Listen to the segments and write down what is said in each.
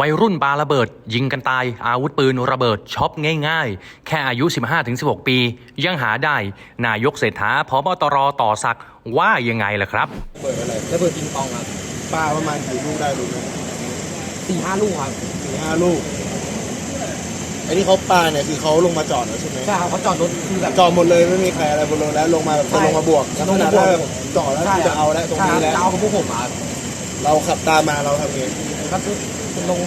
วัยรุ่นปาระเบิด ยิงกันตาย อาวุธปืนระเบิดช็อปง่ายๆ แค่อายุ 15-16 ปี ยังหาได้ นายกเศรษฐาพบตรต่อสักดิ์ว่ายังไงล่ะครับ เปิดอะไรระเบิดปิงปองครับป้าประมาณกี่ลูกได้รู้ไหมสี่ห้าลูกครับสี่ห้าลูกไอ้ที่เขาปาเนี่ยคือเขาลงมาจอดแล้วใช่ไหมใช่ครับเขาจอดรถคือแบบจอดหมดเลยไม่มีใครอะไรบนรถแล้วลงมาแบบจะลงมาบวกใช่ลักษณะลงมาบวกว่าจอดแล้วใช่คือจะเอาแล้วตรงใช่คนี้บแล้วจะเอากับพวกผมครับเราขับตามมาเราทำไงก็คือคุณ ลง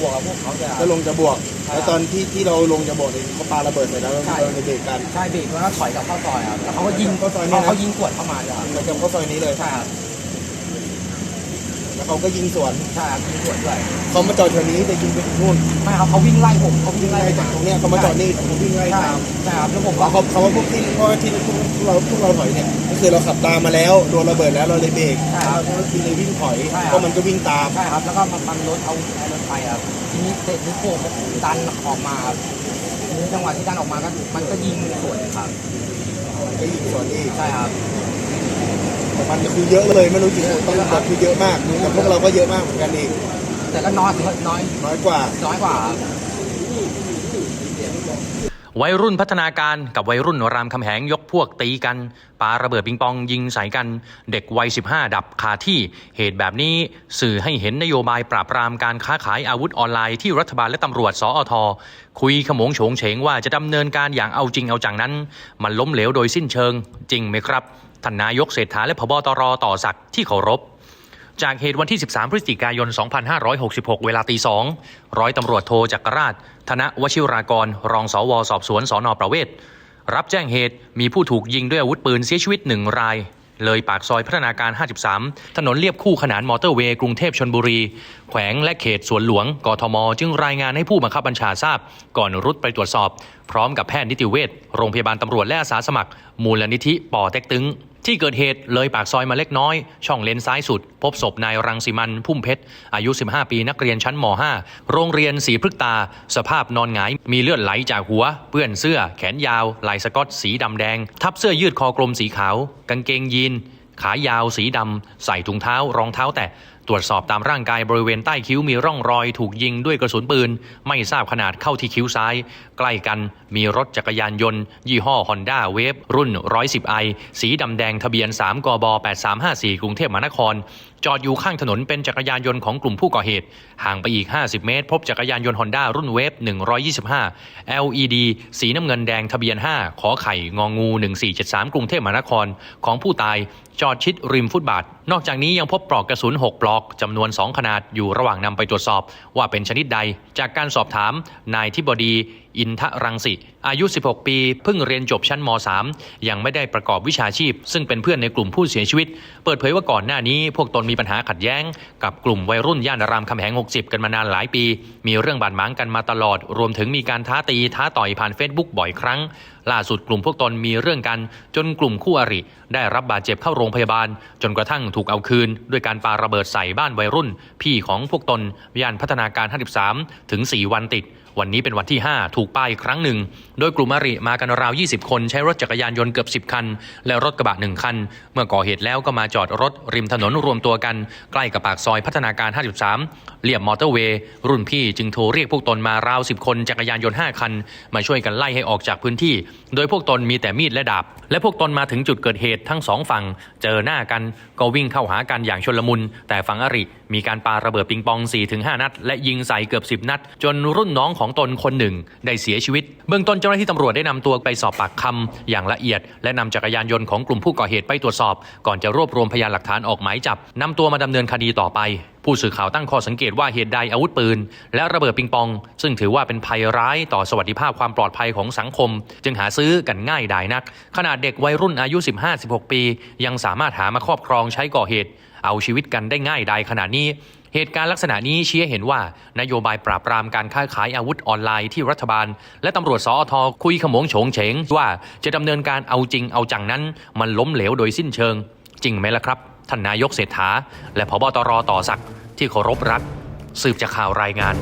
บวกกับพวกเขาจะก็ลงจะบวกใช่แล้วตอนที่ที่เราลงจะบวกเนี่ยเขาปาระเบิดใส่แล้วเราใช่เราในเบรกกัน ใช่เบรกแล้วก็ถอยกลับเข้าซอยครับแล้วเขาก็ยิงเข้าซอยเนี่ยนะ เขายิงขวดเข้ามาเลยครับเราจะเข้าซอยนี้เลย ใช่ครับ แล้วเขาก็ยิงสวนใช่ครับยิงขวดด้วยเขามาจอดแถวนี้แต่ยิงไปถึงนู่นไม่ครับเขาวิ่งไล่ผมเขาวิ่วิ่งงไล่ไล่ผมจากตรงเนี้ยเขามาจอดนี่ผมวิ่งไล่ใช่ตามใช่ครับแล้วผมเขาก็เขาเขาว่าพวกที่เพราะว่าที่พวกเราพวกเราถอยเนี่ยก็คือเราขับตามมาแล้วโดนระเบิดแล้วเราเลยเบรกใช่ครับแล้วก็คือเลยวิ่งถอยใช่ครับเพราะมันก็วิ่งตามใช่ครับ แล้วก็มันมันรถเอาเอารถไปครับทีนี้เสร็จนิโก้ดันออกมาครับทีนี้จังหวะที่ดันออกมาก็มันก็ยิงสวนครับมันก็ยิงสวนอีกใช่ครับ แต่มันคือเยอะเลยไม่รู้จริงๆต้องบอกคือเยอะมากแต่พวกเราก็เยอะมากเหมือนกันอีกแต่ก็น้อยน้อยน้อยกว่าน้อยกว่าครับวัยรุ่นพัฒนาการกับวัยรุ่นรามคำแหงยกพวกตีกันปาระเบิดปิงปองยิงใส่กัน เด็กวัย 15 ดับคาที่เหตุแบบนี้สื่อให้เห็นนโยบายปราบปรามการค้าขายอาวุธออนไลน์ที่รัฐบาลและตำรวจสอทคุยขโมงโฉงเฉงว่าจะดำเนินการอย่างเอาจริงเอาจังนั้น มันล้มเหลวโดยสิ้นเชิงจริงไหมครับ ท่านนายกเศรษฐาและพบตรต่อสักดิ์ที่เคารพ จากเหตุวันที่ 13 พฤศจิกายน 2566 เวลาตีสองร้อยตำรวจโทจักรราช ธนวชิรากร รองสวสอบสวนสอนอประเวศ รับแจ้งเหตุมีผู้ถูกยิงด้วยอาวุธปืนเสียชีวิตหนึ่งรายเลยปากซอยพัฒนาการ 53 ถนนเลียบคู่ขนานมอเตอร์เวย์กรุงเทพชนบุรี แขวงและเขตสวนหลวง กทม จึงรายงานให้ผู้บังคับบัญชาทราบ ก่อนรุดไปตรวจสอบ พร้อมกับแพทย์นิติเวชโรงพยาบาลตำรวจและอาสาสมัคร มูลนิธิป่อเต็กตึง ที่เกิดเหตุเลยปากซอยมาเล็กน้อย ช่องเลนซ้ายสุด พบศพนายรังสิมันพุ่มเพชร อายุ 15 ปีนักเรียนชั้นม .5 โรงเรียนสีพฤกตา สภาพนอนหงาย มีเลือดไหลจากหัว เปื้อนเสื้อ แขนยาว ลายสกอตสีดำแดง ทับเสื้อยืดคอกลมสีขาว กางเกงยีนขายาวสีดำ ใส่ถุงเท้ารองเท้าแตะตรวจสอบตามร่างกายบริเวณใต้คิ้วมีร่องรอยถูกยิงด้วยกระสุนปืน ไม่ทราบขนาดเข้าที่คิ้วซ้าย ใกล้กันมีรถจักรยานยนต์ ยี่ห้อ Honda w a v e รุ่น 110i สีดำแดงทะเบียน 3 กบ 8354 กรุงเทพมหานคร จอดอยู่ข้างถนนเป็นจักรยานยนต์ของกลุ่มผู้ก่อเหตุ ห่างไปอีก 50 เมตร พบจักรยานยนต์ Honda รุ่นเวฟ125 LED สีน้ำเงินแดงทะเบียน 5 ขอไข่งองู 1473 กรุงเทพมหานครของผู้ตายจอดชิดริมฟุตบาทนอกจากนี้ยังพบปลอกกระสุน 6 ปลอกจำนวน 2 ขนาดอยู่ระหว่างนำไปตรวจสอบว่าเป็นชนิดใด จากการสอบถามนายทิบดี อินทรังสิ อายุ 16 ปี เพิ่งเรียนจบชั้นม .3 ยังไม่ได้ประกอบวิชาชีพ ซึ่งเป็นเพื่อนในกลุ่มผู้เสียชีวิต เปิดเผยว่าก่อนหน้านี้ พวกตนมีปัญหาขัดแย้ง กับกลุ่มวัยรุ่นย่านรามคำแหง 60 กันมานานหลายปี มีเรื่องบาดหมางกันมาตลอด รวมถึงมีการท้าตีท้าต่อยผ่านเฟซบุ๊กบ่อยครั้ง ล่าสุดกลุ่มพวกตนมีเรื่องกัน จนกลุ่มคู่อริ ได้รับบาดเจ็บเข้าโรงพยาบาล จนกระทั่งถูกเอาคืน ด้วยการปาระเบิดใส่บ้านวัยรุ่น พี่ของพวกตนย่านพัฒนาการ 53 ถึง 4 วันติด วันนี้เป็นวันที่ 5 ถูกป้ายอีกครั้งหนึ่ง โดยกลุ่มอริมากันราว 20 คนใช้รถจักรยานยนต์เกือบ 10 คัน และรถกระบะ1คัน เมื่อก่อเหตุแล้วก็มาจอดรถริมถนนรวมตัวกัน ใกล้กับปากซอยพัฒนาการ 53เรียบมอเตอร์เวย์ รุ่นพี่จึงโทรเรียกพวกตนมาราว 10 คนจักรยานยนต์ 5 คัน มาช่วยกันไล่ให้ออกจากพื้นที่ โดยพวกตนมีแต่มีดและดาบ และพวกตนมาถึงจุดเกิดเหตุทั้งสองฝั่ง เจอหน้ากันก็วิ่งเข้าหากันอย่างชนลมุน แต่ฝั่งอริมีการปาระเบิดปิงปอง 4-5 นัด และยิงใส่เกือบ 10 นัด จนรุ่นน้องของตนคนหนึ่ง ได้เสียชีวิต เบื้องต้นเจ้าหน้าที่ตำรวจได้นำตัวไปสอบปากคำอย่างละเอียด และนำจักรยานยนต์ของกลุ่มผู้ก่อเหตุไปตรวจสอบ ก่อนจะรวบรวมพยานหลักฐานออกหมายจับนำตัวมาดำเนินคดีต่อไป ผู้สื่อข่าวตั้งข้อสังเกตว่าเหตุใดอาวุธปืน และระเบิดปิงปอง ซึ่งถือว่าเป็นภัยร้ายต่อสวัสดิภาพความปลอดภัยของสังคม จึงหาซื้อกันง่ายดายนัก ขนาดเด็กวัยรุ่นอายุ 15-16 ปี ยังสามารถหามาครอบครองใช้ก่อเหตุ เอาชีวิตกันได้ง่ายดายขนาดนี้เหตุการณ์ลักษณะนี้ชี้ให้เห็นว่านโยบายปราบปรามการค้าขายอาวุธออนไลน์ที่รัฐบาล และตำรวจสอทคุยขมงโฉงเฉงว่าจะดำเนินการเอาจริงเอาจังนั้น มันล้มเหลวโดยสิ้นเชิง จริงไหมล่ะครับ ท่านนายกเศรษฐา และพบตรต่อสัก ที่เคารพรัก สืบจากข่าวรายงาน